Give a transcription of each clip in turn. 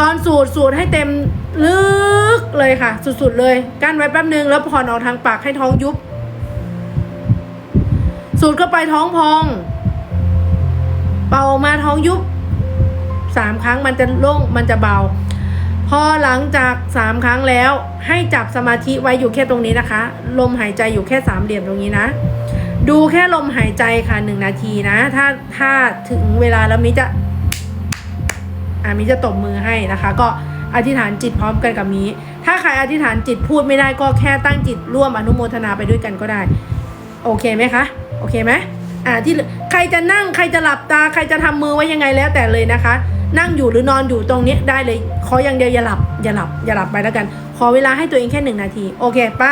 ตอนสูดสูดให้เต็มลึกเลยค่ะ สุดๆเลย กั้นไว้แป๊บนึงแล้วผ่อนออกทางปากให้ท้องยุบ สูดเข้าไปท้องพอง เป่าออกมาท้องยุบสามครั้งมันจะโล่งมันจะเบา พอหลังจากสามครั้งแล้วให้จับสมาธิไว้อยู่แค่ตรงนี้นะคะ ลมหายใจอยู่แค่สามเหลี่ยมตรงนี้นะ ดูแค่ลมหายใจค่ะหนึ่งนาทีนะ ถ้าถ้าถึงเวลาแล้วมิจะ อามิจะตบมือให้นะคะ ก็อธิษฐานจิตพร้อมกันกับมิถ้าใครอธิษฐานจิตพูดไม่ได้ก็แค่ตั้งจิตร่วมอนุโมทนาไปด้วยกันก็ได้ โอเคไหมคะ โอเคไหมอ่าที่ใครจะนั่งใครจะหลับตา ใครจะทำมือไว้ยังไงแล้วแต่เลยนะคะ นั่งอยู่หรือนอนอยู่ตรงนี้ได้เลยขออย่างเดียวอย่าหลับอย่าหลับอย่าหลับไปแล้วกัน ขอเวลาให้ตัวเองแค่หนึ่งนาที โอเคไป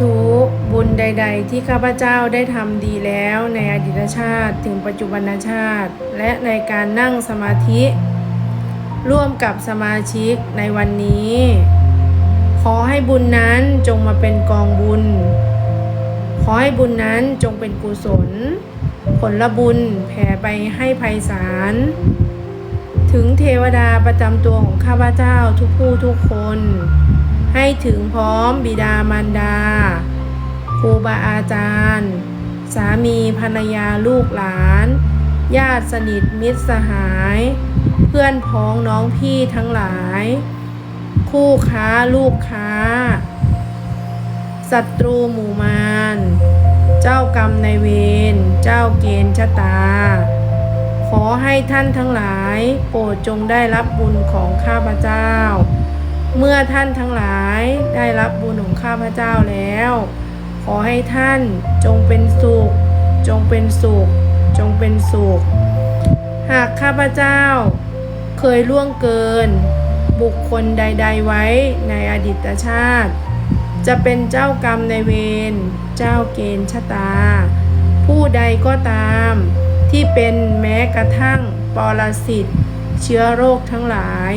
ธุบุญใด ๆ ที่ข้าพเจ้าได้ทำดีแล้วในอดีตชาติถึงปัจจุบันชาติ และในการนั่งสมาธิ ร่วมกับสมาชิกในวันนี้ ขอให้บุญนั้นจงมาเป็นกองบุญ ขอให้บุญนั้นจงเป็นกุศล ผลบุญแผ่ไปให้ไพศาลถึงเทวดาประจำตัวของข้าพเจ้าทุกผู้ทุกคน ให้ถึงพร้อมบิดามารดา ครูบาอาจารย์ สามีภรรยาลูกหลาน ญาติสนิทมิตรสหาย เพื่อนพ้องน้องพี่ทั้งหลาย คู่ค้าลูกค้าศัตรูหมู่มาร เจ้ากรรมในเวร เจ้าเกณฑ์ชะตา ขอให้ท่านทั้งหลาย โปรดจงได้รับบุญของข้าพเจ้า เมื่อท่านทั้งหลายได้รับบุญของข้าพเจ้าแล้ว ขอให้ท่านจงเป็นสุข จงเป็นสุข จงเป็นสุข หากข้าพเจ้าเคยล่วงเกิน บุคคลใด ๆ ไว้ในอดีตชาติ จะเป็นเจ้ากรรมในเวรเจ้าเกณฑ์ชะตา ผู้ใดก็ตามที่เป็นแม้กระทั่งปรสิตเชื้อโรคทั้งหลาย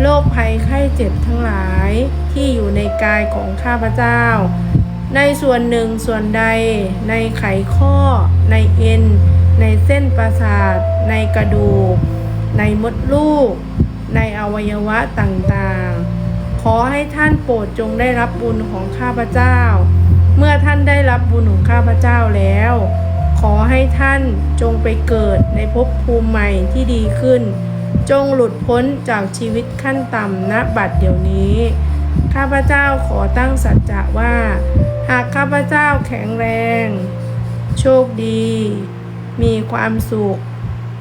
โรคภัยไข้เจ็บทั้งหลายที่อยู่ในกายของข้าพเจ้า ในส่วนหนึ่งส่วนใด ในไขข้อ ในเอ็น ในเส้นประสาท ในกระดูก ในมดลูก ในอวัยวะต่างๆ ขอให้ท่านโปรดจงได้รับบุญของข้าพเจ้า เมื่อท่านได้รับบุญของข้าพเจ้าแล้ว ขอให้ท่านจงไปเกิดในภพภูมิใหม่ที่ดีขึ้น จงหลุดพ้นจากชีวิตขั้นต่ำณบัดเดี๋ยวนี้ ข้าพเจ้าขอตั้งสัจจะว่า หากข้าพเจ้าแข็งแรง โชคดี มีความสุข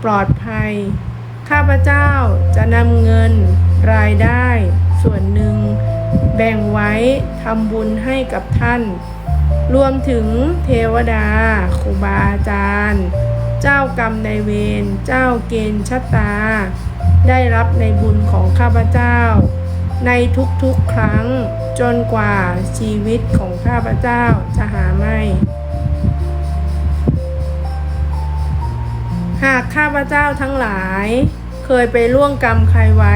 ปลอดภัย ข้าพเจ้าจะนำเงินรายได้ ส่วนหนึ่ง แบ่งไว้ทำบุญให้กับท่าน รวมถึงเทวดาครูบาอาจารย์ เจ้ากรรมในเวรเจ้าเกณฑ์ชะตา ได้รับในบุญของข้าพเจ้า ในทุกๆครั้งจนกว่าชีวิตของข้าพเจ้าจะหาไม่ หากข้าพเจ้าทั้งหลาย เคยไปล่วงกรรมใครไว้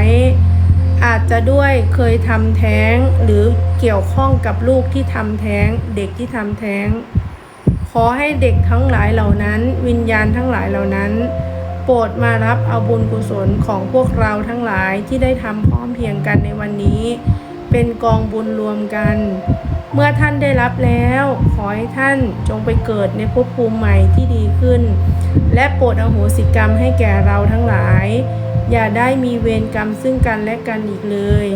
อาจจะด้วยเคยทำแท้งหรือเกี่ยวข้องกับลูกที่ทำแท้ง เด็กที่ทำแท้ง ขอให้เด็กทั้งหลายเหล่านั้น วิญญาณทั้งหลายเหล่านั้น โปรดมารับเอาบุญกุศลของพวกเราทั้งหลายที่ได้ทำพร้อมเพียงกันในวันนี้ เป็นกองบุญรวมกัน เมื่อท่านได้รับแล้ว ขอให้ท่านจงไปเกิดในภพภูมิใหม่ที่ดีขึ้น และโปรดอโหสิกรรมให้แก่เราทั้งหลาย อย่าได้มีเวรกรรมซึ่งกันและกันอีกเลย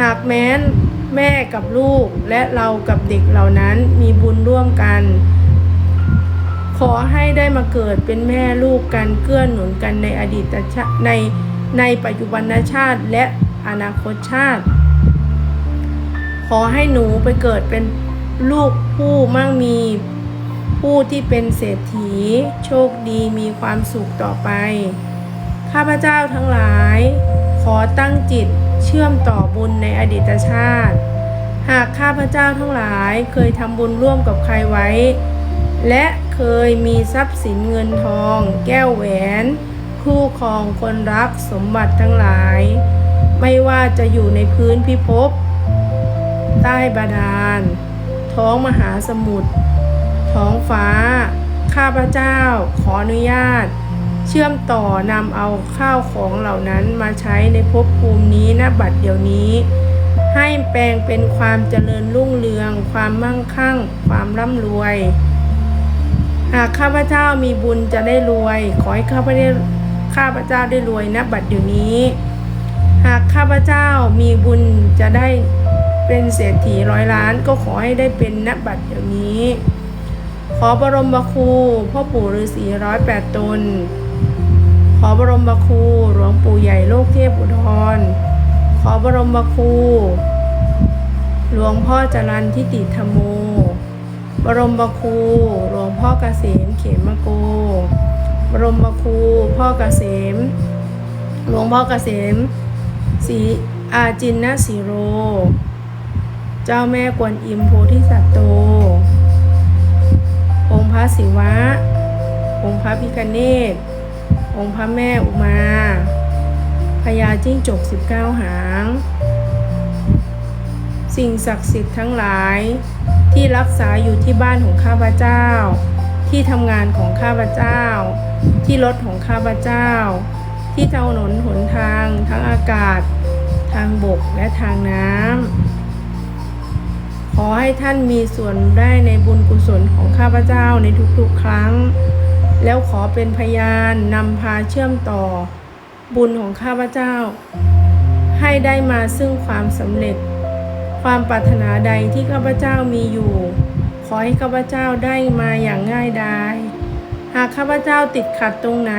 หากแม้นแม่กับลูกและเรากับเด็กเหล่านั้นมีบุญร่วมกัน ขอให้ได้มาเกิดเป็นแม่ลูกกันเกื้อหนุนกันในอดีตชาติในในปัจจุบันชาติและอนาคตชาติ ขอให้หนูไปเกิดเป็นลูกผู้มั่งมีผู้ที่เป็นเศรษฐี โชคดีมีความสุขต่อไป ข้าพเจ้าทั้งหลาย ขอตั้งจิตเชื่อมต่อบุญในอดีตชาติ หากข้าพเจ้าทั้งหลายเคยทำบุญร่วมกับใครไว้ และ เคยมีทรัพย์สินเงินทอง แก้วแหวน คู่ครองคนรักสมบัติทั้งหลาย ไม่ว่าจะอยู่ในพื้นพิภพ ใต้บาดาล ท้องมหาสมุทรท้องฟ้า ข้าพเจ้าขออนุญาต เชื่อมต่อนำเอาข้าวของเหล่านั้นมาใช้ในภพภูมินี้ณบัดเดี๋ยวนี้ให้แปลงเป็นความเจริญรุ่งเรือง ความมั่งคั่ง ความร่ำรวย หากข้าพเจ้ามีบุญจะได้รวย ขอให้ข้าพเจ้าข้าพเจ้าได้รวยณบัดเดี๋ยวนี้ หากข้าพเจ้ามีบุญจะได้เป็นเศรษฐีร้อยล้าน ก็ขอให้ได้เป็นณบัดเดี๋ยวนี้ ขอบรมบครูพ่อปู่ฤาษีร้อยแปดตน ขอบรมบครูหลวงปู่ใหญ่โลกเทพอุดร ขอบรมบครูหลวงพ่อจรันทิติธรรม โมบครูหลวงพ่อเกษมเขมโก บรมบครูพ่อเกษม หลวงพ่อเกษมศรีอาจินนสีโร เจ้าแม่กวนอิมโพธิสัตว์โต องค์พระศิวะ องค์พระพิคเนตองค์พระแม่อุมาพญาจิ้งจกสิบเก้าหาง สิ่งศักดิ์สิทธิ์ทั้งหลาย ที่รักษาอยู่ที่บ้านของข้าพเจ้า ที่ทำงานของข้าพเจ้า ที่รถของข้าพเจ้า ที่ถนนหนทาง ทั้งอากาศ ทางบกและทางน้ำขอให้ท่านมีส่วนได้ในบุญกุศลของข้าพเจ้าในทุกๆครั้ง แล้วขอเป็นพยานนำพาเชื่อมต่อ บุญของข้าพเจ้า ให้ได้มาซึ่งความสำเร็จ ความปรารถนาใดที่ข้าพเจ้ามีอยู่ ขอให้ข้าพเจ้าได้มาอย่างง่ายดายหากข้าพเจ้าติดขัดตรงไหน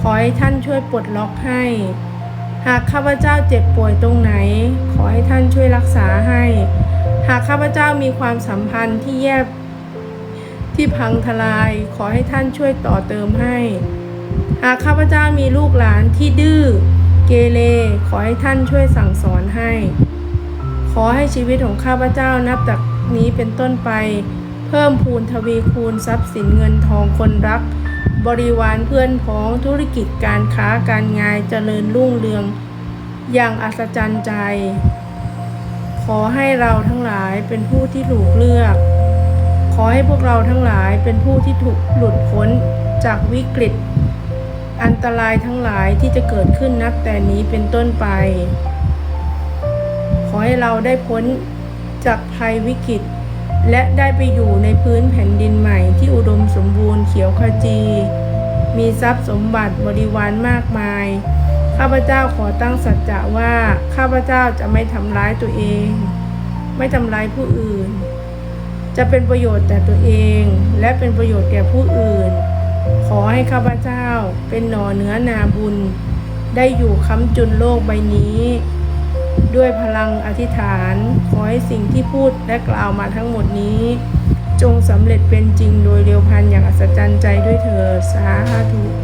ขอให้ท่านช่วยปลดล็อกให้ หากข้าพเจ้าเจ็บป่วยตรงไหน ขอให้ท่านช่วยรักษาให้ หากข้าพเจ้ามีความสัมพันธ์ที่แย่ที่พังทลาย ขอให้ท่านช่วยต่อเติมให้ หากข้าพเจ้ามีลูกหลานที่ดื้อเกเรขอให้ท่านช่วยสั่งสอนให้ ขอให้ชีวิตของข้าพเจ้านับจากนี้เป็นต้นไป เพิ่มพูนทวีคูณทรัพย์สินเงินทองคนรัก บริวารเพื่อนพ้องธุรกิจการค้าการงานเจริญรุ่งเรือง อย่างอัศจรรย์ใจ ขอให้เราทั้งหลายเป็นผู้ที่ถูกเลือก ขอให้พวกเราทั้งหลายเป็นผู้ที่ถูกหลุดพ้นจากวิกฤต อันตรายทั้งหลายที่จะเกิดขึ้นนับแต่นี้เป็นต้นไป อให้เราได้พ้นจากภัยวิกฤต และได้ไปอยู่ในพื้นแผ่นดินใหม่ที่อุดมสมบูรณ์เขียวขจี มีทรัพย์สมบัติบริวารมากมาย ข้าพเจ้าขอตั้งสัจจะว่า ข้าพเจ้าจะไม่ทำร้ายตัวเอง ไม่ทำร้ายผู้อื่น จะเป็นประโยชน์แต่ตัวเอง และเป็นประโยชน์แก่ผู้อื่น ขอให้ข้าพเจ้าเป็นหน่อเนื้อนาบุญ ได้อยู่ค้ำจุนโลกใบนี้ ด้วยพลังอธิษฐาน ขอให้สิ่งที่พูดและกล่าวมาทั้งหมดนี้ จงสำเร็จเป็นจริงโดยเร็วพันอย่างอัศจรรย์ใจด้วยเถิดสาธุ